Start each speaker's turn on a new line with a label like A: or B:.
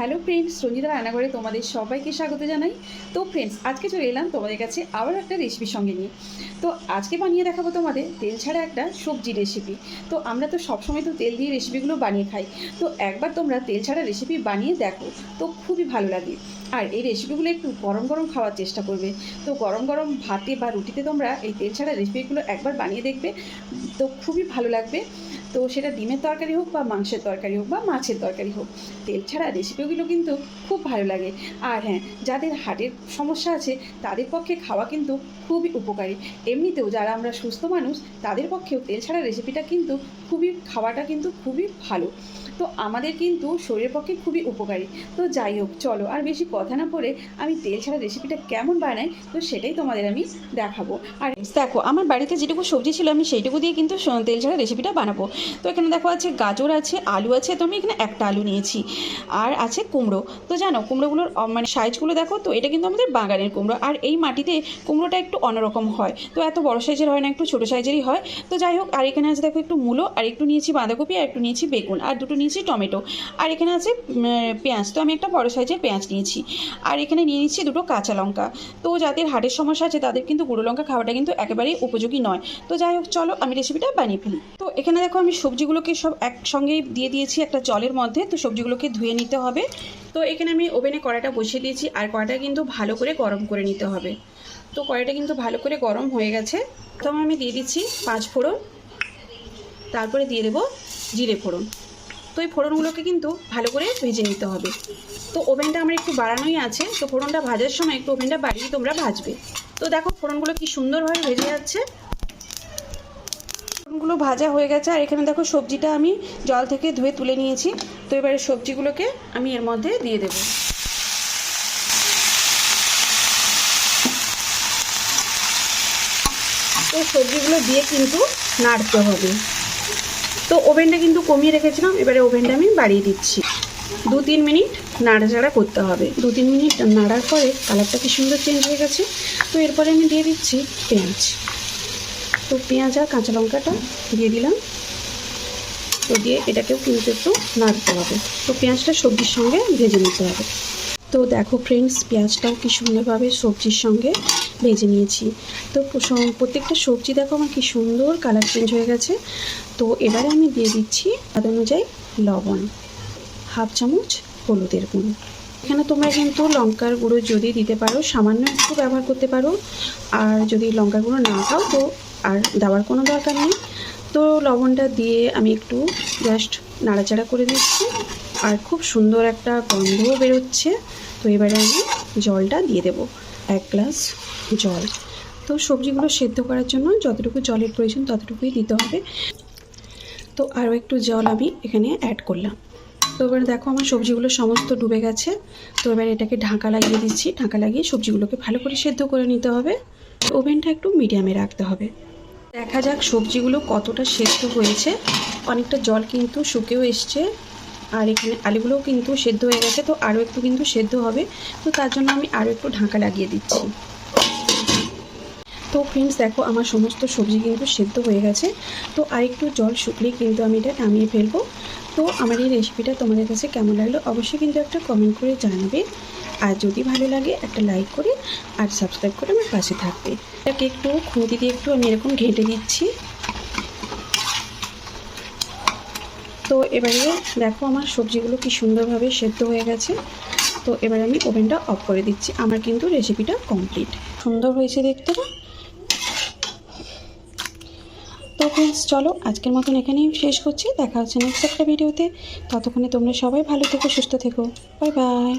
A: Hello friends Ranjita রান্নাঘরে তোমাদের সবাইকে স্বাগত জানাই। তো ফ্রেন্ডস আজকে চলে এলাম তোমাদের কাছে আবার একটা রেসিপির সঙ্গে নিয়ে। তো আজকে বানিয়ে দেখাবো তোমাদের তেল ছাড়া একটা সবজি রেসিপি তো আমরা তো সবসময় তো তেল দিয়ে রেসিপিগুলো বানিয়ে খাই। তো একবার তোমরা তেল ছাড়া রেসিপি বানিয়ে দেখো, তো খুবই ভালো লাগে। আর এই রেসিপিগুলো একটু গরম গরম খাওয়ার চেষ্টা করবে। তো গরম গরম ভাতে বা রুটিতে তোমরা এই তেল ছাড়া রেসিপিগুলো একবার বানিয়ে দেখবে, তো খুবই ভালো লাগবে। তো সেটা ডিমের তরকারি হোক বা মাংসের তরকারি হোক বা মাছের তরকারি হোক, তেল ছাড়া রেসিপিগুলো কিন্তু খুব ভালো লাগে। আর হ্যাঁ যাদের হার্টের সমস্যা আছে, তাদের পক্ষে খাওয়া কিন্তু খুবই উপকারী। এমনিতেও যারা আমরা সুস্থ মানুষ, তাদের পক্ষেও তেল ছাড়া রেসিপিটা কিন্তু খুবই, খাওয়াটা কিন্তু খুবই ভালো। তো আমাদের কিন্তু শরীরের পক্ষে খুবই উপকারী। তো যাই হোক, চলো আর বেশি কথা না পড়ে আমি তেল ছাড়া রেসিপিটা কেমন বানাই, তো সেটাই তোমাদের আমি দেখাবো। আর দেখো, আমার বাড়িতে যেটুকু সবজি ছিল আমি সেইটুকু দিয়ে কিন্তু তেল ছাড়া রেসিপিটা বানাবো। তো এখানে দেখো আছে গাজর আছে, আলু আছে, তো আমি এখানে একটা আলু নিয়েছি। আর আছে কুমড়ো। তো জানো, কুমড়োগুলোর মানে সাইজগুলো দেখো, তো এটা কিন্তু আমাদের বাগানের কুমড়ো। আর এই মাটিতে কুমড়োটা একটু অন্যরকম হয়। তো এত বড় সাইজের হয় না, একটু ছোটো সাইজেরই হয়। তো যাই হোক, আর এখানে আছে দেখো একটু মূলো, আর একটু নিয়েছি বাঁধাকপি, আর একটু নিয়েছি বেগুন, আর দুটো নিয়েছি টমেটো। আর এখানে আছে পেঁয়াজ। তো আমি একটা বড় সাইজের পেঁয়াজ নিয়েছি। আর এখানে নিয়ে নিচ্ছি দুটো কাঁচা লঙ্কা। তো যাদের হার্টের সমস্যা আছে, তাদের কিন্তু গুঁড়ো লঙ্কা খাওয়াটা কিন্তু একেবারেই উপযোগী নয়। তো যাই হোক, চলো আমি রেসিপিটা বানিয়ে ফেলি। তো এখানে দেখো, আমি সবজিগুলোকে সব একসঙ্গে দিয়ে দিয়েছি একটা জলের মধ্যে। তো সবজিগুলোকে ধুয়ে নিতে হবে। তো এখানে আমি ওভেনে কড়াটা বসিয়ে দিয়েছি। আর কড়াটা কিন্তু ভালো করে গরম করে নিতে হবে। তো কড়াইটা কিন্তু ভালো করে গরম হয়ে গেছে। প্রথমে আমি দিয়ে দিচ্ছি পাঁচ ফোড়ন। তারপরে দিয়ে দেবো জিরে ফোড়ন। এই ফোড়নগুলোকে কিন্তু ভালো করে ভেজে নিতে হবে। তো ওভেনটা আমার একটু বাড়ানোই আছে, তো ফোড়নটা ভাজার সময় একটু ওভেনটা বাড়িয়ে তোমরা ভাজবে। তো দেখো ফোড়নগুলো কি সুন্দরভাবে ভেজে যাচ্ছে। ফোড়নগুলো ভাজা হয়ে গেছে, আর এখানে দেখো সবজিটা আমি জল থেকে ধুয়ে তুলে নিয়েছি। তো এবারে সবজিগুলোকে আমি এর মধ্যে দিয়ে দেবো। তো সবজিগুলো দিয়ে কিন্তু নাড়তে হবে। তো ওভেনটা কিন্তু কমিয়ে রেখেছিলাম, এবারে ওভেনটা আমি বাড়িয়ে দিচ্ছি। দু তিন মিনিট নাড়াচাড়া করতে হবে। দু তিন মিনিট নাড়ার পরে কালারটা কি সুন্দর চেঞ্জ হয়ে গেছে। তো এরপরে আমি দিয়ে দিচ্ছি পেঁয়াজ। তো পেঁয়াজ আর কাঁচা লঙ্কাটা দিয়ে দিলাম। তো দিয়ে এটাকেও কিন্তু একটু নাড়তে হবে। তো পেঁয়াজটা সবজির সঙ্গে ভেজে নিতে হবে। তো দেখো ফ্রেন্ডস পেঁয়াজটাও কি সুন্দরভাবে সবজির সঙ্গে ভেজে নিয়েছি। তো প্রত্যেকটা সবজি দেখো আমার কি সুন্দর কালার চেঞ্জ হয়ে গেছে। তো এবারে আমি দিয়ে দিচ্ছি স্বাদ অনুযায়ী লবণ, হাফ চামচ হলুদের গুঁড়ো। এখানে তোমরা কিন্তু লঙ্কার গুঁড়ো যদি দিতে পারো, সামান্য একটু ব্যবহার করতে পারো। আর যদি লঙ্কার গুঁড়ো না খাও তো আর দেওয়ার কোনো দরকার নেই। তো লবণটা দিয়ে আমি একটু জাস্ট নাড়াচাড়া করে দিচ্ছি আর খুব সুন্দর একটা গন্ধও বেরোচ্ছে। তো এবারে আমি জলটা দিয়ে দেব, এক গ্লাস জল। তো সবজিগুলো সেদ্ধ করার জন্য যতটুকু জলের প্রয়োজন ততটুকুই দিতে হবে। তো আরও একটু জল আমি এখানে অ্যাড করলাম। তো এবারে দেখো আমার সবজিগুলো সমস্ত ডুবে গেছে। তো এবার এটাকে ঢাকা লাগিয়ে দিচ্ছি। ঢাকা লাগিয়ে সবজিগুলোকে ভালো করে সেদ্ধ করে নিতে হবে। ওভেনটা একটু মিডিয়ামে রাখতে হবে। দেখা যাক সবজিগুলো কতটা সেদ্ধ হয়েছে। অনেকটা জল কিন্তু শুকেও এসছে। আর এখানে আলুগুলোও কিন্তু সেদ্ধ হয়ে গেছে, তো আরও একটু কিন্তু সেদ্ধ হবে। তো তার জন্য আমি আরও একটু ঢাকা লাগিয়ে দিচ্ছি। তো ফ্রেন্ডস দেখো আমার সমস্ত সবজি কিন্তু সেদ্ধ হয়ে গেছে। তো আরেকটু জল শুকলেই কিন্তু আমি এটা নামিয়ে ফেলব। তো আমার এই রেসিপিটা তোমাদের কাছে কেমন লাগল অবশ্যই কিন্তু একটা কমেন্ট করে জানাবে। আর যদি ভালো লাগে, একটা লাইক করে আর সাবস্ক্রাইব করে আমার পাশে থাকবে। এটাকে একটু খুঁতি দিয়ে একটু আমি এরকম ঘেঁটে দিচ্ছি। তো এবারে দেখো আমার সবজিগুলো কি সুন্দরভাবে সেদ্ধ হয়ে গেছে। তো এবার আমি ওভেনটা অফ করে দিচ্ছি। আমার কিন্তু রেসিপিটা কমপ্লিট সুন্দর হয়েছে দেখতে। না তো ফ্রেন্ডস চলো আজকের মতন এখানেই শেষ করছি। দেখা হচ্ছে নেক্সট একটা ভিডিওতে ততক্ষণে তোমরা সবাই ভালো থেকো, সুস্থ থেকো। Bye bye